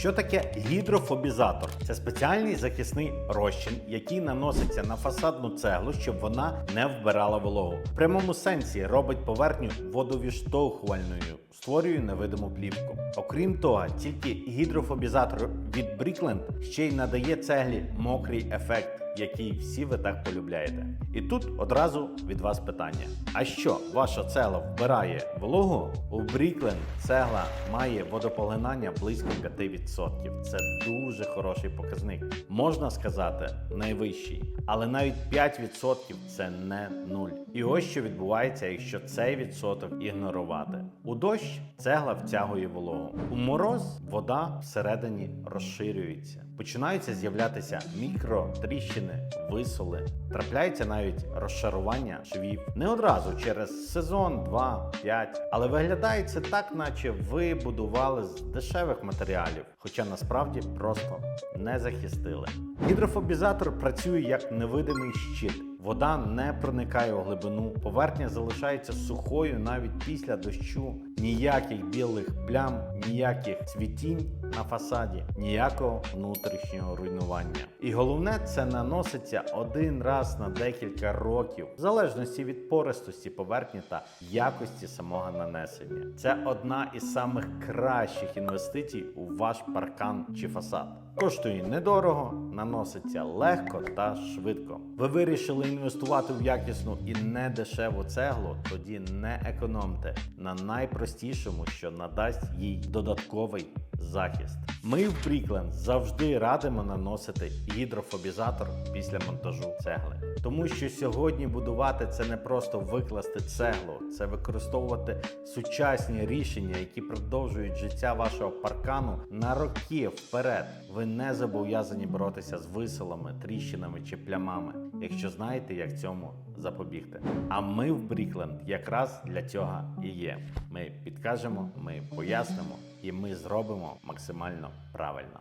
Що таке гідрофобізатор? Це спеціальний захисний розчин, який наноситься на фасадну цеглу, щоб вона не вбирала вологу. В прямому сенсі робить поверхню водовіштовхувальною, створює невидиму плівку. Окрім того, тільки гідрофобізатор від Brickland ще й надає цеглі мокрий ефект який всі ви так полюбляєте. І тут одразу від вас питання: а що ваша цегла вбирає вологу? У Бріклен цегла має водопоглинання близько 5%. Це дуже хороший показник. Можна сказати, найвищий, але навіть 5% це не нуль. І ось що відбувається, якщо цей відсоток ігнорувати. У дощ цегла втягує вологу. У мороз вода всередині розширюється. Починаються з'являтися мікротріщини, висоли, трапляється навіть розшарування швів. Не одразу через сезон, 2-5, але виглядає це так, наче ви будували з дешевих матеріалів, хоча насправді просто не захистили. Гідрофобізатор працює як невидимий щит. Вода не проникає у глибину, поверхня залишається сухою навіть після дощу. Ніяких білих плям, ніяких цвітінь на фасаді, ніякого внутрішнього руйнування. І головне, це наноситься один раз на декілька років, в залежності від пористості поверхні та якості самого нанесення. Це одна із самих кращих інвестицій у ваш паркан чи фасад. Коштує недорого, наноситься легко та швидко. Ви вирішили інвестувати в якісну і недешеву цеглу, тоді не економте на найпростішому, що надасть їй додатковий захист. Ми в Брікленд завжди радимо наносити гідрофобізатор після монтажу цегли. Тому що сьогодні будувати це не просто викласти цеглу, це використовувати сучасні рішення, які продовжують життя вашого паркану на роки вперед. Ви не зобов'язані боротися з висилами, тріщинами чи плямами, якщо знаєте, як цьому запобігти. А ми в Брікленд якраз для цього і є. Ми підкажемо, ми пояснимо і ми зробимо максимально правильно.